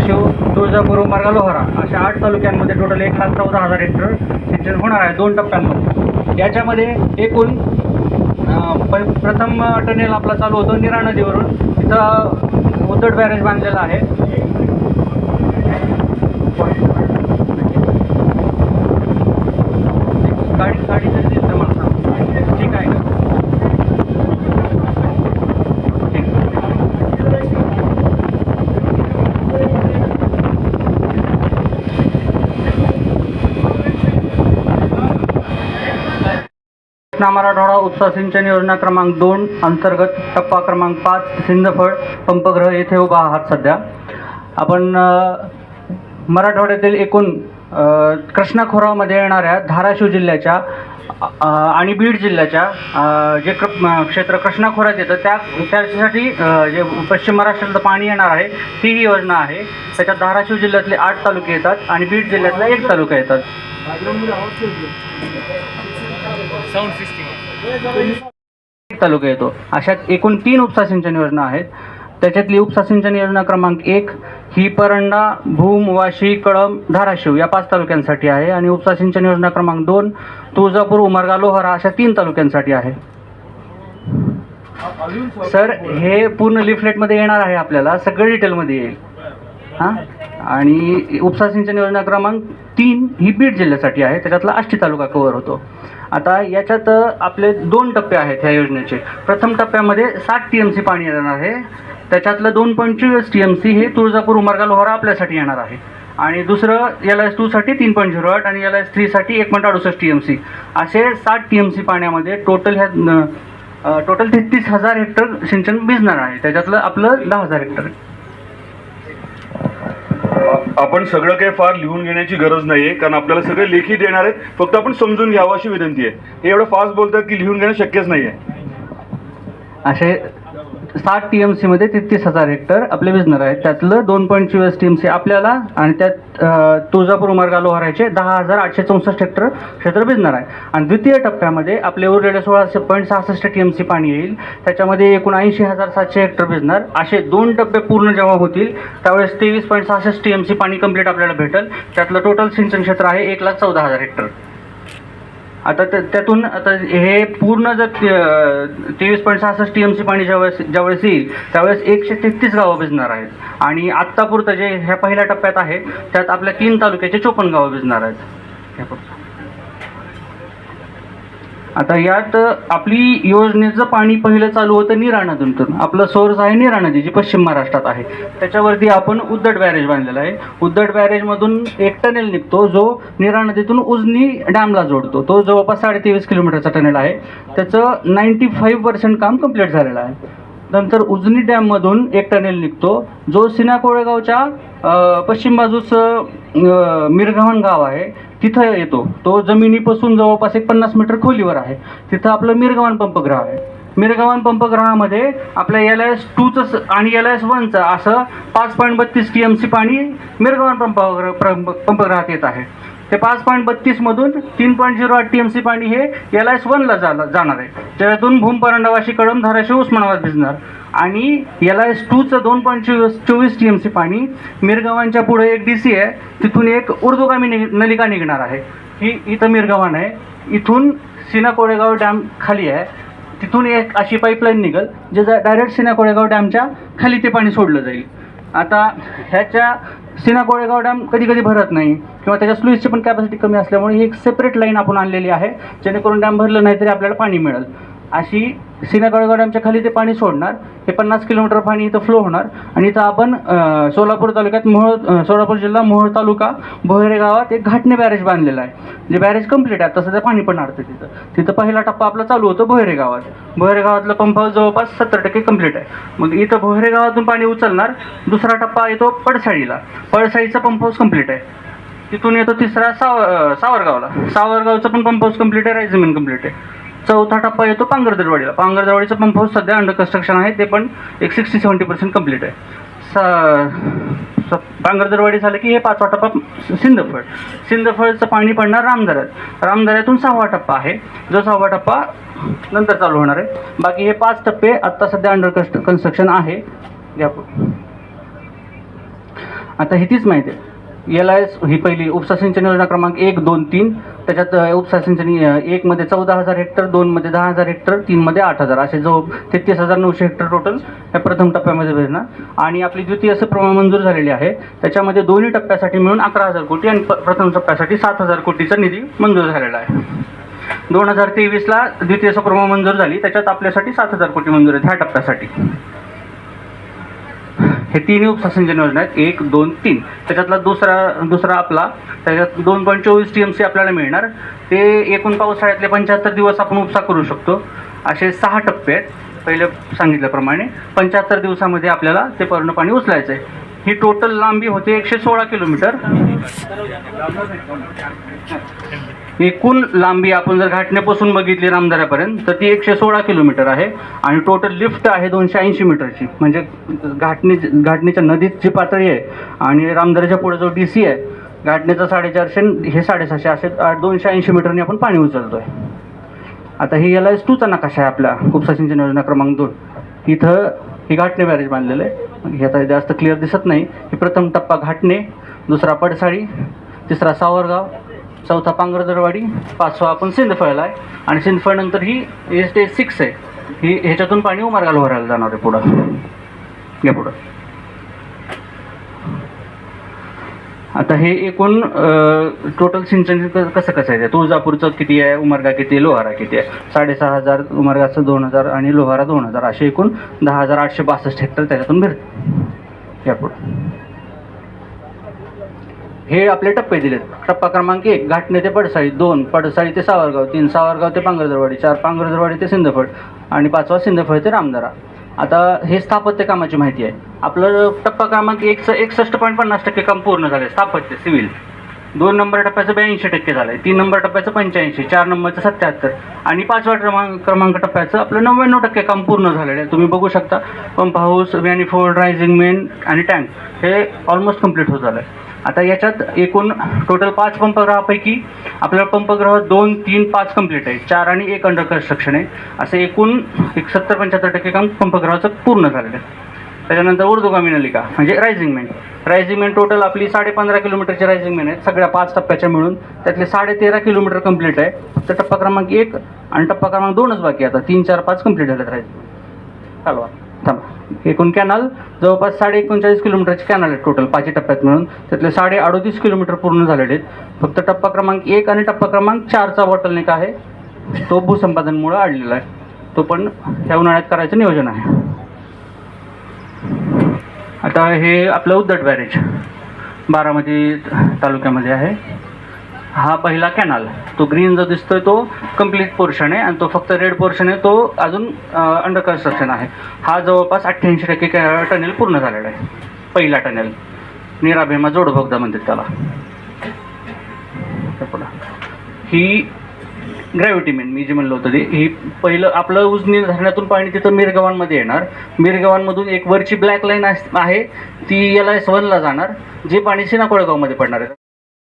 शिव तुळजापूर मार्गा लोहारा अशा आठ तालुक्यांमध्ये टोटल एक लाख चौदा हजार हेक्टर सिंचन होणार आहे दोन टप्प्यांमध्ये. याच्यामध्ये एकूण प- प्रथम टनेल आपला चालू होतो निरा नदीवरून. तिथं उद्धट बॅरेज बांधलेला आहे गाडी गाडी तरी दिसतं मला सांग. ठीक आहे का ठीक कृष्णा मराठवाडा उपसा सिंचन योजना क्रमांक दोन अंतर्गत टप्पा क्रमांक पाच सिंदफळ पंपग्रह येथे उभा आहात सध्या. आपण मराठवाड्यातील एकूण कृष्णा खोरामध्ये येणाऱ्या धाराशिव जिल्ह्याच्या आणि बीड जिल्ह्याच्या जे क्र क्षेत्र कृष्णा खोऱ्यात येतं त्या त्यासाठी जे पश्चिम महाराष्ट्रातलं पाणी येणार आहे ती ही योजना आहे. त्याच्यात धाराशिव जिल्ह्यातले आठ तालुके येतात आणि बीड जिल्ह्यातला एक तालुका येतात. एक तालुका येतो. अशा एकूण तीन उपसा सिंचन योजना आहेत. त्याच्यातली उपसा सिंचन योजना क्रमांक एक ही परंडा भूम वाशी कळम धाराशिव या पाच तालुक्यांसाठी आहे आणि उपसा सिंचन योजना क्रमांक दोन तुळजापूर उमरगा लोहारा अशा तीन तालुक्यांसाठी आहे. सर हे पूर्ण लिफलेटमध्ये येणार आहे आपल्याला. सगळं डिटेलमध्ये येईल. हां? आणि उपसा सिंचन योजना क्रमांक तीन ही बीड जिल्ह्यासाठी आहे. त्याच्यातला आष्टी तालुका कव्हर होतो. आता याच्यात आपले दोन टप्पे आहेत ह्या योजनेचे. प्रथम टप्प्यामध्ये सात टी एम सी पाणी येणार आहे. त्याच्यातलं दोन पंचवीस टी एम सी हे तुळजापूर उमरगा लोहारा आपल्यासाठी येणार आहे. आणि दुसरं एल एस टूसाठी तीन पॉईंट झिरो आठ आणि एल एस थ्रीसाठी एक पॉईंट अडुसष्ट टी एम सी असे साठ टी एम सी पाण्यामध्ये टोटल ह्या टोटल तेहतीस हजार हेक्टर सिंचन भिजणार आहे. त्याच्यातलं आपलं दहा हजार हेक्टर. आपण सगळं काही फार लिहून घेण्याची गरज नाहीये कारण आपल्याला सगळे लेखी देणार आहेत. फक्त आपण समजून घ्यावं अशी विनंती आहे. हे एवढं फास्ट बोलतात की लिहून घेणं शक्यच नाही आहे असे साठ टी एम सीमध्ये तेहतीस हजार हेक्टर आपले भिजणार आहेत. त्यातलं दोन पॉईंट चोवीस टी एम सी आपल्याला आणि त्यात तुळजापूर मार्गा लोहाराचे दहा हजार आठशे चौसष्ट हेक्टर क्षेत्र भिजणार आहे. आणि द्वितीय टप्प्यामध्ये आपले उरलेले सोळाशे पॉईंट सहासष्ट टी एम सी पाणी येईल. त्याच्यामध्ये एकूण ऐंशी हजार सातशे हेक्टर भिजणार असे दोन टप्पे पूर्ण जेव्हा होतील त्यावेळेस तेवीस पॉईंट सहासष्ट टी एम सी पाणी कंप्लीट आपल्याला भेटेल. त्यातलं टोटल सिंचन क्षेत्र आहे एक लाख चौदा हजार हेक्टर. आता त्या- त्यातून आता हे पूर्ण जर तेवीस पॉईंट सहासष्ट टी एम सी पाणी ज्यावेळेस ज्यावेळेस येईल त्यावेळेस एकशे तेहतीस गावं भिजणार आहेत आणि आत्तापुरतं जे ह्या पहिल्या टप्प्यात आहे त्यात आपल्या तीन तालुक्याचे चोपन्न गावं भिजणार आहेत ह्यापुरतं. आता यात आपली योजनेचं पाणी पहिलं चालू होतं निरा नदीतून आपलं सोर्स आहे निरा नदी जी पश्चिम महाराष्ट्रात आहे. त्याच्यावरती आपण उद्धट बॅरेज बांधलेला आहे. उद्धट बॅरेजमधून एक टनेल निघतो जो निरा नदीतून उजनी डॅमला जोडतो. तो जवळपास साडेतेवीस किलोमीटरचा टनेल आहे. त्याचं नाईंटी फाईव्ह पर्सेंट काम कंप्लीट झालेलं आहे. नंतर उजनी डॅममधून एक टनेल निघतो जो सिना कोळेगावच्या पश्चिम बाजूस अ, गाव आहे. तिथं येतो. तो जमिनीपासून जवळपास एक पन्नास मीटर खोलीवर आहे. तिथं आपलं मिरगावन पंपग्रह आहे. मिरगावन पंपग्रहामध्ये आपल्या एल एस टूचं आणि एल एस वनचं असं पाच पॉईंट बत्तीस टी एम सी पाणी मिरगावन पंपग्रह पंपग्रहात येत आहे. ते पाच पॉईंट बत्तीसमधून तीन पॉईंट झिरो आठ टी एम सी पाणी हे एल आय एस वनला जाला जाणार आहे. त्याच्यातून भूम परंडवाशी कळम धाराशिव उस्मानाबाद भिजणार. आणि एल आय एस टूचं दोन पॉईंट चोवीस चोवीस टी एम सी पाणी मिरगावांच्या पुढे एक डी सी आहे. तिथून एक उर्दुगामी नि नलिका निघणार आहे. ही इथं मिरगावान आहे. इथून सिना कोळेगाव डॅम खाली आहे. तिथून एक अशी पाईपलाईन निघल जे डायरेक्ट सिना कोळेगाव डॅमच्या खाली ते पाणी सोडलं जाईल. आता ह्याच्या सिना कोळेगाव डॅम कधी कधी भरत नाही. किंवा त्याच्या स्लुईसची पण कॅपॅसिटी कमी असल्यामुळे ही एक सेपरेट लाईन आपण आणलेली आहे जेणेकरून डॅम भरलं नाही तरी आपल्याला पाणी मिळेल. अशी सिनागड डॅमच्या खाली ते पाणी सोडणार. हे पन्नास किलोमीटर पाणी इथं फ्लो होणार. आणि इथं आपण सोलापूर तालुक्यात मोहोळ सोलापूर जिल्हा मोहोळ तालुका भोयरे गावात एक घाटणे बॅरेज बांधलेला आहे. जे बॅरेज कंप्लीट आहे तसं ते पाणी पण अडतं तिथं. तिथं पहिला टप्पा आपला चालू होतो भोयरे गावात. भोयरे गावातलं पंप जवळपास सत्तर टक्के कंप्लीट आहे. मग इथं भोयरे गावातून पाणी उचलणार. दुसरा टप्पा येतो पडसाळीला. पडसाळीचा पंप हाऊस कंप्लीट आहे. तिथून येतो तिसरा साव सावरगावला. सावरगावचं पण पंप हाऊस कंप्लीट आहे राईस कंप्लीट कंप्लीट आहे. चौथा टप्पा येतो पांगरदरवाडीला पांगरदरवाडीचं पंप हाऊस सध्या अंडर कन्स्ट्रक्शन आहे ते पण एक सिक्स्टी सेवन्टी पर्सेंट कंप्लीट आहे. स स- पांगरदरवाडी झालं की हे पाचवा टप्पा सिंदफळ सिंदफळचं पाणी पडणार रामदऱ्यात. रामदऱ्यातून सहावा टप्पा आहे. जो सहावा टप्पा नंतर चालू होणार आहे. बाकी हे पाच टप्पे आत्ता सध्या अंडर कन्स्ट्रक्शन आहे. या आता ही तीच माहिती आहे. एल आय एस ही पहिली उपसा सिंचन योजना क्रमांक एक दोन तीन. त्याच्यात उपसा सिंचनी एकमध्ये चौदा हजार हेक्टर दोनमध्ये दहा हजार हेक्टर तीनमध्ये आठ हजार. असे जवळ तेहतीस हजार नऊशे हेक्टर टोटल या प्रथम टप्प्यामध्ये भेटणार. आणि आपली द्वितीय असं प्रमाण मंजूर झालेली आहे. त्याच्यामध्ये दोन्ही टप्प्यासाठी मिळून अकरा हजार कोटी आणि प्रथम टप्प्यासाठी सात हजार कोटीचा निधी मंजूर झालेला आहे. दोन हजार तेवीसला द्वितीय सप्रमा मंजूर झाली. त्याच्यात आपल्यासाठी सात हजार कोटी मंजूर आहेत ह्या टप्प्यासाठी. हे तिन्ही उपसिंचन योजना आहेत एक दोन तीन. त्याच्यातला दुसरा दुसरा आपला त्याच्यात दोन पॉईंट चोवीस टी एम सी आपल्याला मिळणार. ते एकूण पावसाळ्यातले पंच्याहत्तर दिवस आपण उपसा करू शकतो. असे सहा टप्पे आहेत. पहिले सांगितल्याप्रमाणे पंच्याहत्तर दिवसामध्ये आपल्याला ते पूर्ण पाणी उचलायचं आहे ही टोटल लांबी होते एकशे सोळा किलोमीटर. एकूण लांबी आपण जर घाटण्यापासून बघितली रामदऱ्यापर्यंत तर ती एकशे सोळा किलोमीटर आहे आणि टोटल लिफ्ट आहे दोनशे ऐंशी मीटरची. म्हणजे घाटणी घाटणीच्या नदीत जी पातळी आहे आणि रामदऱ्याच्या पुढे जो डी सी आहे घाटणीचा साडेचारशे हे साडेसहाशे असे दोनशे ऐंशी मीटरने आपण पाणी उचलतो आहे आता हे एल एस टूचा नकाशा आहे आपला उपसा सिंचन योजना क्रमांक दोन. इथं ही घाटणे बॅरेज बांधलेलं आहे. हे आता जास्त क्लिअर दिसत नाही. ही प्रथम टप्पा घाटणे दुसरा पडसाळी तिसरा सावरगाव चौथा पांगरदरवाडी पाचवा आपण सिंदफळला आहे. आणि सिंदफळनंतर ही एस टी सिक्स आहे. ही ह्याच्यातून पाणी उमार्गाला भरायला जाणार आहे पुढं. या पुढं. आता हे एकूण टोटल सिंचन कसं कसं आहे तुळजापूरचं किती आहे? उमरगा किती? आहे लोहारा किती आहे? साडेसहा हजार उमरगाचं दोन हजार आणि लोहारा दोन हजार. असे एकूण दहा हजार आठशे बासष्ट हेक्टर त्याच्यातून भेटते या पुढं. हे आपले टप्पे दिलेत. टप्पा क्रमांक एक घाटणे ते पडसाळी दोन पडसाळी ते सावरगाव तीन सावरगाव ते पांगरदरवाडी चार पांगरदरवाडी ते सिंधफळ आणि पाचवा सिंदफळ ते रामदारा. आता हे स्थापत्य कामाची माहिती आहे. आपलं टप्पा क्रमांक एकचं एकसष्ट पॉईंट पन्नास टक्के काम पूर्ण झाले स्थापत्य सिव्हिल. दोन नंबर टप्प्याचं ब्याऐंशी टक्के झालं आहे तीन नंबर टप्प्याचं पंच्याऐंशी चार नंबरचं सत्याहत्तर आणि पाचव्या क्रमांक क्रमांक टप्प्याचं आपलं नव्याण्णव टक्के काम पूर्ण झालेलं आहे. तुम्ही बघू शकता pump house manifold rising main आणि टँक हे ऑलमोस्ट कंप्लीट होत झालं आहे आता याच्यात एकूण टोटल पाच पंपग्रहापैकी आपल्याला पंपग्रह दोन तीन पाच कंप्लीट आहे. चार आणि एक अंडर कन्स्ट्रक्शन आहे. असं एकूण एक सत्तर पंच्याहत्तर टक्के काम पंपग्रहाचं पूर्ण झालेलं आहे. त्याच्यानंतर उर्दू कम्युनलिका म्हणजे rising main rising main total आपली साडे पंधरा किलोमीटरची रायझिंग मेन आहेत सगळ्या पाच टप्प्याच्या मिळून त्यातले साडे तेरा किलोमीटर कंप्लीट आहे. फक्त टप्पा क्रमांक एक आणि टप्पा क्रमांक दोनच बाकी आहे. आता तीन चार पाच कंप्लीट झालेत रायझिंग चालवा. थांबा. एकूण कॅनल जवळपास साडे एकोणचाळीस किलोमीटरचे कॅनल आहेत टोटल पाचही टप्प्यात मिळून. त्यातले साडे अडोतीस किलोमीटर पूर्ण झालेले आहेत. फक्त टप्पा क्रमांक एक आणि टप्पा क्रमांक चारचा बॉटलनेक आहे. तो भूसंपादनमुळे अडलेला आहे. तो पण ह्या उन्हाळ्यात करायचं नियोजन आहे. आता हे आपलं उद्धट बॅरेज बारामती तालुक्यामध्ये आहे. हा पहिला कॅनल. तो ग्रीन जो दिसतोय तो कंप्लीट पोर्शन आहे आणि तो फक्त रेड पोर्शन आहे. तो अजून अंडर कन्स्ट्रक्शन आहे. हा जवळपास अठ्ठ्याऐंशी टक्के टनेल पूर्ण झालेला आहे. पहिला टनेल. निराभीमा जोडभोगदा म्हणतात त्याला. पुढं. ही ग्रॅव्हिटी मेन मी जे म्हणलं होतं ते. ही पहिलं आपलं उजनी धरणातून पाणी तिथं मिरगावांमध्ये येणार. मिरगावांमधून एक वरची ब्लॅक लाईन आहे. ती याला एस वनला जाणार. जे पाणी सिनाकोळगावमध्ये पडणार आहे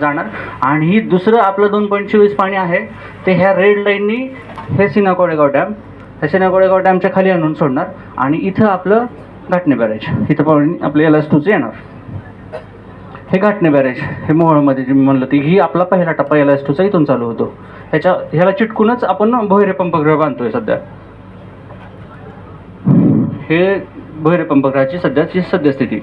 जाणार. आणि ही दुसरं आपलं दोन पॉईंट चोवीस पाणी आहे ते ह्या रेड लाईननी हे सिनाकोळेगाव डॅम ह्या सिनाकोळेगाव डॅमच्या खाली आणून सोडणार. आणि इथं आपलं घाटणे बॅरेज इथं पाणी आपलं एल एस टूचं येणार. हे घाटणे बॅरेज हे मोहोळमध्ये जे मी म्हणलं ते ही आपला पहिला टप्पा एल एस टूचा इथून चालू होतो. ह्याच्या ह्याला चिटकूनच आपण भोयरे पंपगृह बांधतोय सध्या. हे भोयरे पंपगृहाची सध्याची सद्यस्थिती.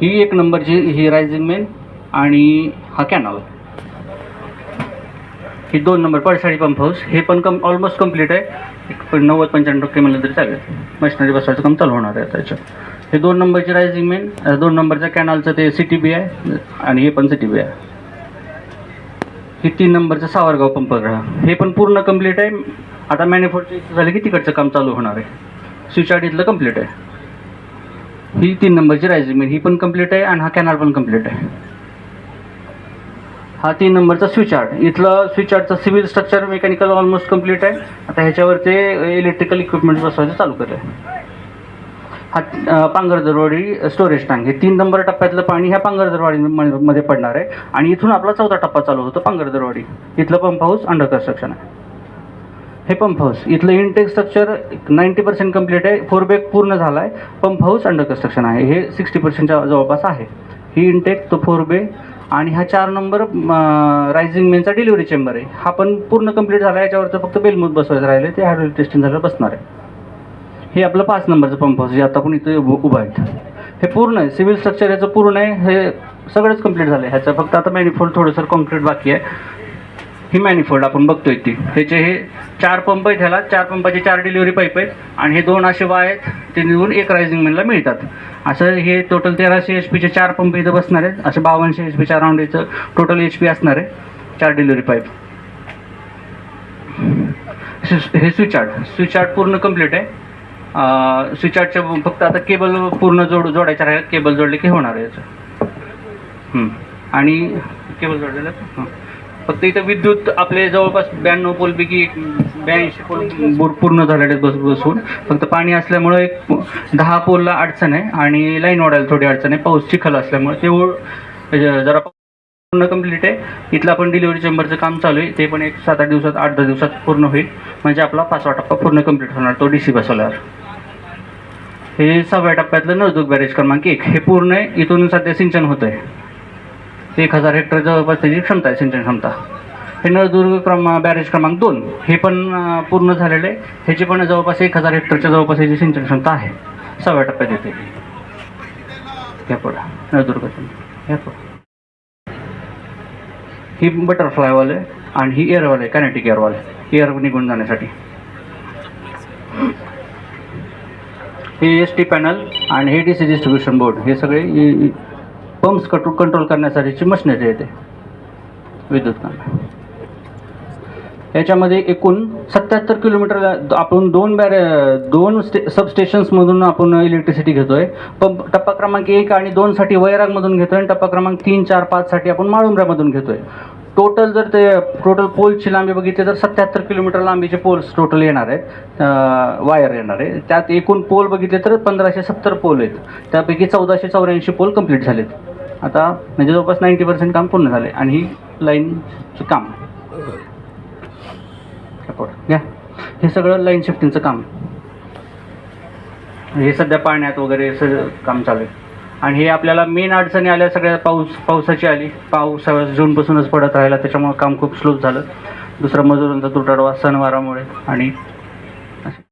ही एक नंबरची ही रायझिंग मेन आणि हा कॅनल ही दोन नंबर पडसाळी पंप हाऊस हे पण कम ऑलमोस्ट कंप्लीट आहे. एक पण नव्वद पंच्याण्णव टक्के म्हणलं तरी चालेल. मशिनरी बसवायचं काम चालू होणार आहे त्याच्या हे दोन नंबरची रायझिंग मेन दोन नंबरच्या कॅनलचं ते सी टी बी आहे आणि हे पण सी टी बी आहे. ही तीन नंबरचं सावरगाव पंपग्रह हे पण पूर्ण कंप्लीट आहे. आता मॅन्युफॅक्चरिंग झालं की तिकडचं काम चालू होणार आहे. स्विचार्ड इथलं कंप्लीट आहे. ही तीन नंबरची रायझिंग मेन ही पण कंप्लीट आहे आणि हा कॅनल पण कंप्लीट आहे. हा तीन नंबरचा स्विच आर्ट. इथलं स्विच आर्टचं civil structure mechanical almost complete आहे. आता ह्याच्यावर ते इलेक्ट्रिकल इक्विपमेंट बसवायचं चालू करत आहे हा पांगरदरवाडी स्टोरेज टँक हे तीन नंबर टप्प्यातलं पाणी ह्या पांगरदरवाडी मध्ये पडणार आहे. आणि इथून आपला चौथा टप्पा चालू होतो पांगरदरवाडी इथलं पंप हाऊस अंडर कन्स्ट्रक्शन आहे. हे पंप हाऊस इथलं intake structure ninety percent complete आहे. फोर बेक पूर्ण झाला आहे पंप हाऊस अंडर कन्स्ट्रक्शन आहे. हे सिक्स्टी पर्सेंटच्या जवळपास आहे. ही इनटेक तो फोर बे आणि हा चार नंबर रायझिंग मेनचा डिलिव्हरी चेंबर आहे. हा पण पूर्ण कंप्लीट झाला. आहे याच्यावरचं फक्त बेलमूत बसवायचं राहिले ते हायड्रोलिक टेस्टिंग झालं बसणार आहे. हे आपलं पाच नंबरचं पंप हाऊस जे आता आपण इथे उभं उभं आहेत हे पूर्ण आहे. सिव्हिल स्ट्रक्चर याचं पूर्ण आहे. हे सगळंच कंप्लीट झालं आहे. ह्याचं फक्त आता मॅनिफोल्ड थोडंसं कॉन्क्रीट बाकी आहे. ही मॅनिफोल्ड आपण बघतोय ती. ह्याचे हे चार पंप आहेत ह्याला. चार पंपाचे चार डिलिव्हरी पाईप आहेत. आणि हे दोन असे वाय आहेत. ते निघून एक रायझिंग मेनला मिळतात. असं हे टोटल तेराशे एच पीचे चार पंप इथं बसणार आहेत. असे बावनशे एच पीच्या राऊंड याचं टोटल एच पी असणार आहे. चार डिलिव्हरी पाईप हे स्विच आर्ट स्विच आर्ट पूर्ण कंप्लीट आहे. स्विचार्टच्या फक्त आता केबल पूर्ण जोड जोडायच्या राहिलं केबल जोडले की होणार आहे याचं. आणि केबल जोडलेलं? हां. फक्त इथं विद्युत आपले जवळपास ब्याण्णव पोलपैकी ब्याऐंशी पोल बोर पूर्ण झालेले आहेत बस बसून. फक्त पाणी असल्यामुळं एक दहा पोलला अडचण आहे आणि लाईन ओढायला थोडी अडचण आहे. पाऊस चिखल असल्यामुळे ते ओळ जरा पूर्ण कंप्लीट आहे. इथलं आपण डिलिव्हरी चेंबरचं काम चालू आहे. ते पण एक सात आठ दिवसात आठ दहा दिवसात पूर्ण होईल. म्हणजे आपला पाचवा टप्पा पूर्ण कंप्लीट होणार तो डी सी बसवल्यावर. हे सहाव्या टप्प्यातलं नळदुर्ग बॅरेज क्रमांक एक. हे पूर्ण आहे इथून सध्या सिंचन होतं आहे एक हजार हेक्टर जवळपास त्याची क्षमता आहे सिंचन क्षमता. हे नळदुर्ग क्रम बॅरेज क्रमांक दोन. हे पण पूर्ण झालेलं आहे. ह्याची पण जवळपास एक हजार हेक्टरच्या जवळपास याची सिंचन क्षमता आहे. सहाव्या टप्प्यात येते ह्या पुढं. नळदुर्ग ह्या पुढं. ही बटरफ्लायवाल आहे आणि ही एअरवाल आहे कॅनेटिक एअरवाल एअर निघून जाण्यासाठी. हे एस टी पॅनल आणि हे डी सी डिस्ट्रीब्युशन बोर्ड हे सगळे पंप्स कट कंट्रोल करण्यासाठीची मशिनरी येते विद्युत काम याच्यामध्ये एकूण सत्याहत्तर किलोमीटर आपण दोन बॅर दोन स्टे सबस्टेशन्समधून आपण इलेक्ट्रिसिटी घेतो आहे पंप टप्पा क्रमांक एक आणि दोनसाठी वैरागमधून आहे आणि टप्पा क्रमांक तीन चार पाचसाठी आपण माळुंबऱ्यामधून घेतो आहे टोटल जर ते टोटल पोलची लांबी बघितली तर सत्याहत्तर किलोमीटर लांबीचे पोल्स टोटल येणार आहेत. वायर येणार आहे. त्यात एकूण पोल बघितले तर पंधराशे सत्तर पोल आहेत. त्यापैकी चौदाशे चौऱ्याऐंशी पोल कंप्लीट झालेत. आता म्हणजे जवळपास नाईंटी पर्सेंट काम पूर्ण झाले आणि ही लाईनचं काम सपोर्ट घ्या. हे सगळं लाईन शिफ्टिंगचं काम हे सध्या पाण्यात वगैरे सगळं काम चालू आहे. आणि हे आपल्याला मेन अडचणी आल्या सगळ्या पाऊस पावसाची आली. पाऊस जूनपासूनच पडत राहिला त्याच्यामुळे काम खूप स्लो झालं. दुसरा मजुरांचा तुटडवा सणवारामुळे आणि